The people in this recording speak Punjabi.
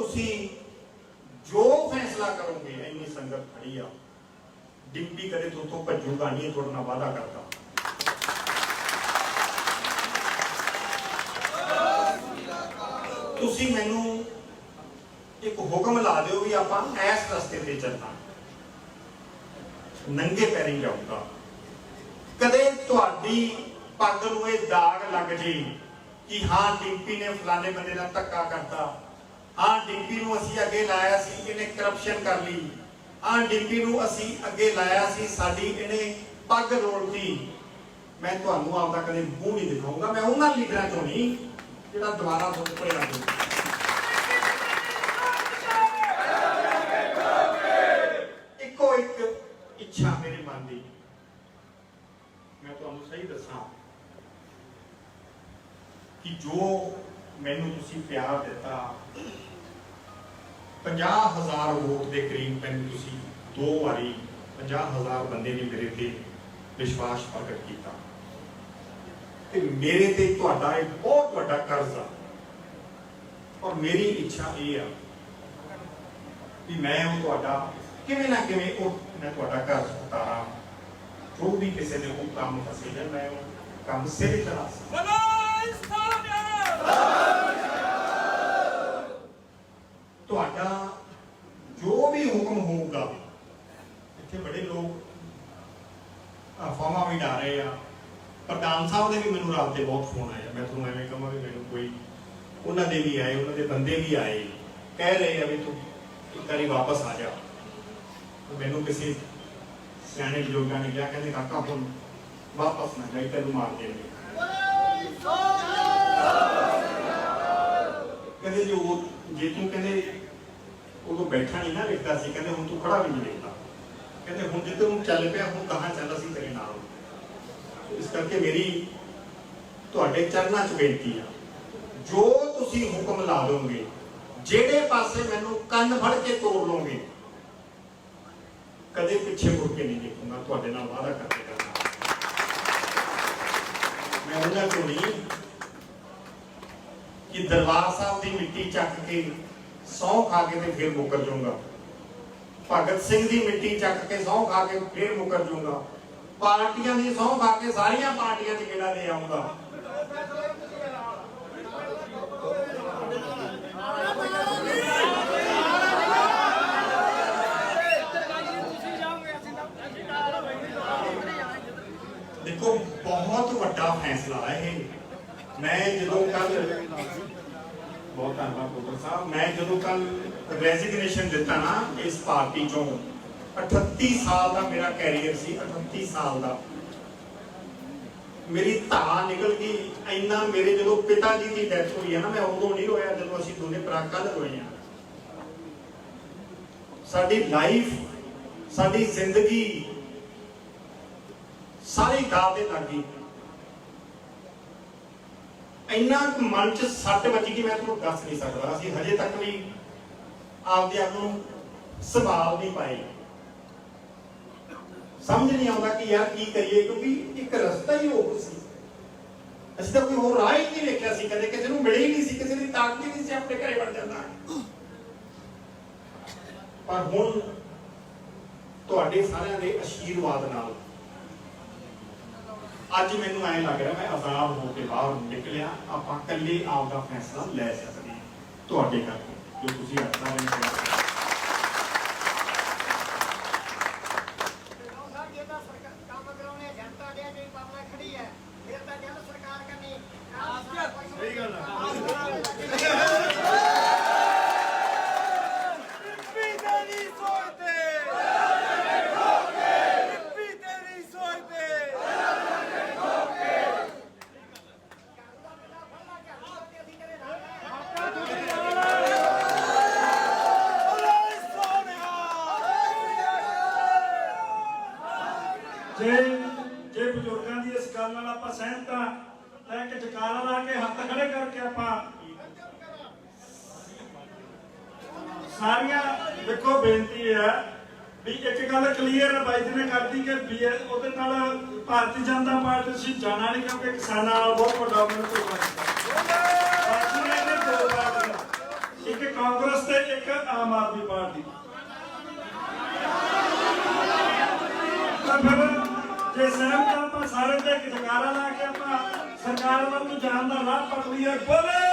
ਤੁਸੀਂ ਜੋ ਫੈਸਲਾ ਕਰੋਗੇ, ਇੰਨੀ ਸੰਗਤ ਖੜੀ ਆ। ਡਿੰਪੀ ਕਦੇ ਤੁਹਾਡੇ ਭੱਜੂਗਾ ਨਹੀਂ ਤੁਹਾਡੇ ਨਾਲ ਵਾਅਦਾ ਕਰਦਾ। ਤੁਸੀਂ ਮੈਨੂੰ ਇੱਕ ਹੁਕਮ ਲਾ ਦਿਓ ਵੀ ਆਪਾਂ ਇਸ ਰਸਤੇ ਤੇ ਚੱਲਣਾ। ਨੰਗੇ ਪੈਰੀ ਜਾਊਗਾ। ਕਦੇ ਤੁਹਾਡੀ ਪੱਗ ਨੂੰ ਇਹ ਦਾਗ ਲੱਗ ਜੇ ਕਿ ਹਾਂ ਡਿੰਪੀ ਨੇ ਫਲਾਣੇ ਬੰਦੇ ਨਾਲ ਧੱਕਾ ਕਰਤਾ। ਡਿੰਪੀ ਨੂੰ ਅਸੀਂ ਅੱਗੇ ਲਾਇਆ ਸੀ, ਇਹਨੇ ਕਰਪਸ਼ਨ ਕਰ ਲਈ। ਹਾਂ ਡਿੰਪੀ ਨੂੰ ਅਸੀਂ ਅੱਗੇ ਲਾਇਆ ਸੀ, ਸਾਡੀ ਇਹਨੇ ਪੱਗ ਰੋਲਤੀ। ਮੈਂ ਤੁਹਾਨੂੰ ਆਪਦਾ ਕਦੇ ਮੂੰਹ ਨਹੀਂ ਦਿਖਾਊਂਗਾ ਮੈਂ ਉਹਨਾਂ ਲੀਡਰਾਂ ਚੋਂ ਨਹੀਂ, ਜਿਹੜਾ ਦੁਬਾਰਾ ਤੋਂ ਉੱਪਰ ਆ ਜਾਊਗਾ ਇੱਕੋ ਇੱਕ ਇੱਛਾ ਮੇਰੇ ਮਨ ਦੀ। ਮੈਂ ਤੁਹਾਨੂੰ ਸਹੀ ਦੱਸਾਂ ਕਿ ਜੋ ਮੈਨੂੰ ਤੁਸੀਂ ਪਿਆਰ ਦਿੱਤਾ 50000 ਵੋਟ ਦੇ ਕਰੀਬ ਮੈਨੂੰ ਤੁਸੀਂ ਦੋ ਵਾਰੀ 50000 ਬੰਦੇ ਨੇ ਮੇਰੇ ਤੇ ਵਿਸ਼ਵਾਸ ਪ੍ਰਗਟ ਕੀਤਾ। ਤੇ ਮੇਰੇ ਤੇ ਤੁਹਾਡਾ ਇੱਕ ਬਹੁਤ ਵੱਡਾ ਕਰਜ਼ ਆ। ਔਰ ਮੇਰੀ ਇੱਛਾ ਇਹ ਆ ਵੀ ਮੈਂ ਉਹ ਤੁਹਾਡਾ ਕਿਵੇਂ ਨਾ ਕਿਵੇਂ ਉਹ ਮੈਂ ਤੁਹਾਡਾ ਕਰਜ਼ ਉਤਾਰਾਂ। ਜੋ ਵੀ ਕਿਸੇ ਨੇ ਉਹ ਕੰਮ ਫਸੇ ਜਾਂ ਮੈਂ ਉਹ ਕੰਮ ਸਿਰੇ ਚਲਾ ਸਕਾਂ ਬੋਲੋ ਇਸਲਾਮੀਆ ਤੁਹਾਡਾ ਜੋ ਵੀ ਹੁਕਮ ਹੋਊਗਾ। ਇੱਥੇ ਬੜੇ ਲੋਕ ਅਫਵਾਹਾਂ ਵੀ ਡਾ ਰਹੇ ਆ। ਪ੍ਰਧਾਨ ਸਾਹਿਬ ਦੇ ਵੀ ਮੈਨੂੰ ਰਾਤ ਦੇ ਬਹੁਤ ਫੋਨ ਆਏ ਮੈਂ ਤੁਹਾਨੂੰ ਐਵੇਂ ਕਹਾਂ ਵੀ ਮੈਨੂੰ ਕੋਈ ਉਹਨਾਂ ਦੇ ਵੀ ਆਏ, ਉਹਨਾਂ ਦੇ ਬੰਦੇ ਵੀ ਆਏ। ਕਹਿ ਰਹੇ ਆ ਵੀ ਤੂੰ ਇੱਕ ਵਾਰੀ ਵਾਪਸ ਆ ਜਾ। ਮੈਨੂੰ ਕਿਸੇ ਸਿਆਣੇ ਬਜ਼ੁਰਗਾਂ ਨੇ ਕਿਹਾ, ਕਹਿੰਦੇ, ਕਾਕਾ, ਹੁਣ ਵਾਪਸ ਨਾ ਜਾਈ, ਤੈਨੂੰ ਮਾਰ ਦੇਣਗੇ। ਕਹਿੰਦੇ ਜੀ ਜੇ ਤੂੰ ਕਹਿੰਦੇ ਉਦੋਂ ਬੈਠਾ ਨਹੀਂ ਨਾ ਲਿਖਦਾ ਸੀ, ਕਹਿੰਦੇ ਹੁਣ ਤੂੰ ਖੜਾ ਵੀ ਨਹੀਂ ਲਿਖਦਾ ਕਹਿੰਦੇ ਹੁਣ ਜਿੱਥੇ ਤੂੰ ਚੱਲ ਪਿਆ, ਹੁਣ ਕਹਾਂ ਚੱਲ ਅਸੀਂ ਤੇਰੇ ਨਾਲ? ਇਸ ਕਰਕੇ ਮੇਰੀ ਤੁਹਾਡੇ ਚਰਨਾਂ 'ਚ ਬੇਨਤੀ ਆ। ਜੋ ਤੁਸੀਂ ਹੁਕਮ ਲਾ ਦੋਗੇ, ਜਿਹੜੇ ਪਾਸੇ ਮੈਨੂੰ ਕੰਨ ਫੜ ਕੇ ਤੋੜ ਲੋਗੇ ਕਦੇ ਪਿੱਛੇ ਮੁੜ ਕੇ ਨਹੀਂ ਦੇਖੂੰਗਾ। ਤੁਹਾਡੇ ਨਾਲ ਵਾਅਦਾ ਕਰਕੇ ਕਰਨਾ ਮੈਂ ਉਹਨਾਂ ਤੋਂ ਨਹੀਂ ਕਿ ਦਰਬਾਰ ਸਾਹਿਬ ਦੀ ਮਿੱਟੀ ਚੱਕ ਕੇ ਸੌ ਖਾ ਕੇ ਤੇ ਫਿਰ ਮੁੱਕਰ ਜਾਊਂਗਾ। ਭਗਤ ਸਿੰਘ ਦੀ ਮਿੱਟੀ ਚੱਕ ਕੇ ਸੌ ਖਾ ਕੇ ਫਿਰ ਮੁੱਕਰ ਜਾਊਂਗਾ। ਪਾਰਟੀਆਂ ਦੀ ਸੌ ਖਾ ਕੇ ਸਾਰੀਆਂ ਪਾਰਟੀਆਂ 'ਚ ਕਿਹੜਾ ਦੇ ਆਉਂਗਾ ਦੇਖੋ, ਬਹੁਤ ਵੱਡਾ ਫੈਸਲਾ ਹੈ ਇਹ। ਮੈਂ ਜਦੋਂ ਕੱਲ ਬਹੁਤ ਧੰਨਵਾਦ ਡਾਕਟਰ ਸਾਹਿਬ। ਮੈਂ ਜਦੋਂ ਕੱਲ ਰੈਜ਼ਿਗਨੇਸ਼ਨ ਦਿੱਤਾ ਨਾ ਇਸ ਪਾਰਟੀ ਚੋਂ 38 ਸਾਲ ਦਾ ਮੇਰਾ ਕੈਰੀਅਰ ਸੀ 38 ਸਾਲ ਦਾ। ਮੇਰੀ ਧਾ ਨਿਕਲ ਗਈ, ਇੰਨਾ ਮੇਰੇ ਜਦੋਂ ਪਿਤਾ ਜੀ ਦੀ ਡੈਥ ਹੋਈ ਹੈ ਨਾ, ਮੈਂ ਉਦੋਂ ਨਹੀਂ ਰੋਇਆ ਜਦੋਂ ਅਸੀਂ ਦੋਨੇ ਭਰਾ ਕੱਲ ਰੋਏ ਆ ਸਾਡੀ ਲਾਈਫ ਸਾਡੀ ਜ਼ਿੰਦਗੀ ਸਾਰੀ ਦਾਅ ਤੇ ਲੱਗ ਗਈ। ਇੰਨਾ ਕੁ ਮਨ ਚ ਸੱਟ ਵੱਜੀ ਕਿ ਮੈਂ ਤੁਹਾਨੂੰ ਦੱਸ ਨਹੀਂ ਸਕਦਾ। ਅਸੀਂ ਹਜੇ ਤੱਕ ਵੀ ਆਪਦੇ ਆਪ ਨੂੰ ਸੰਭਾਲ ਨਹੀਂ ਪਾਏ। ਸਮਝ ਨਹੀਂ ਆਉਂਦਾ ਕਿ ਯਾਰ ਕੀ ਕਰੀਏ, ਕਿਉਂਕਿ ਇੱਕ ਰਸਤਾ ਹੀ ਉਹ ਸੀ। ਅਸੀਂ ਤਾਂ ਕੋਈ ਹੋਰ ਰਾਹ ਹੀ ਨਹੀਂ ਵੇਖਿਆ ਸੀ ਕਦੇ। ਕਿਸੇ ਨੂੰ ਮਿਲੇ ਹੀ ਨਹੀਂ ਸੀ, ਕਿਸੇ ਦੀ ਤਾਕਤ ਹੀ ਨਹੀਂ ਸੀ, ਆਪਣੇ ਘਰੇ ਵੜ ਜਾਂਦਾ। ਪਰ ਹੁਣ ਤੁਹਾਡੇ ਸਾਰਿਆਂ ਦੇ ਆਸ਼ੀਰਵਾਦ ਨਾਲ ਅੱਜ ਮੈਨੂੰ ਐਂ ਲੱਗ ਰਿਹਾ, ਮੈਂ ਆਜ਼ਾਦ ਹੋ ਕੇ ਬਾਹਰ ਨਿਕਲਿਆ, ਆਪਾਂ ਇਕੱਲੇ ਆਪ ਦਾ ਫੈਸਲਾ ਲੈ ਸਕਦੇ ਹਾਂ। ਤੁਹਾਡੇ ਕਰਕੇ, ਜੋ ਤੁਸੀਂ ਆਪਣਾ ਨਹੀਂ ਕਰ ਸਾਹਿਬ ਜੇ ਤਾਂ ਸਰਕਾਰ ਕੰਮ ਕਰਾਉਣੇ ਜਨਤਾ ਦੇ ਜਿਹੜੀ ਪਬਲਿਕ ਖੜੀ ਹੈ ਫਿਰ ਤਾਂ ਜਨ ਸਰਕਾਰ ਕਰਨੀ ਸਹੀ ਗੱਲ ਰਿੱਪੀ ਤੇ ਨਹੀਂ ਸੋਚਦੇ ਰਿੱਪੀ ਤੇ ਨਹੀਂ ਸੋਚਦੇ ਬੋਲੋ ਇਸਲਾਮੀਆ ਜੇ ਜੇ ਬਜ਼ੁਰਗਾਂ ਦੀ ਇਸ ਗੱਲ ਨਾਲ ਆਪਾਂ ਸਹਿਮਤ ਆ ਤਾਂ ਇੱਕ ਜਕਾਰਾ ਲਾ ਕੇ ਹੱਥ ਖੜੇ ਕਰਕੇ ਆਪਾਂ ਸਾਰੀਆਂ ਦੇਖੋ ਬੇਨਤੀ ਹੈ ਵੀ ਇੱਕ ਗੱਲ ਕਲੀਅਰ ਬਾਈ ਜੀ ਨੇ ਕਰਦੀ ਕਿ ਉਹਦੇ ਨਾਲ ਭਾਰਤੀ ਜਨਤਾ ਪਾਰਟੀ ਸੀ ਜਾਣਾ ਨਹੀਂ ਕਿਉਂਕਿ ਕਿਸਾਨਾਂ ਨਾਲ ਬਹੁਤ ਵੱਡਾ ਉਹਨਾਂ ਨੂੰ ਬਾਕੀ ਇੱਕ ਕਾਂਗਰਸ ਤੇ ਇੱਕ ਆਮ ਆਦਮੀ ਪਾਰਟੀ। ਤਾਂ ਫਿਰ ਜੇ ਸਹਿਮਤ ਆਪਾਂ ਸਾਰੇ ਤੇ ਇੱਕ ਜਗਾਰਾ ਲਾ ਕੇ ਆਪਾਂ ਸਰਕਾਰ ਵੱਲ ਨੂੰ ਜਾਣ ਦਾ ਰਾਹ ਪਕੜੀਏ। ਬੋਲੇ!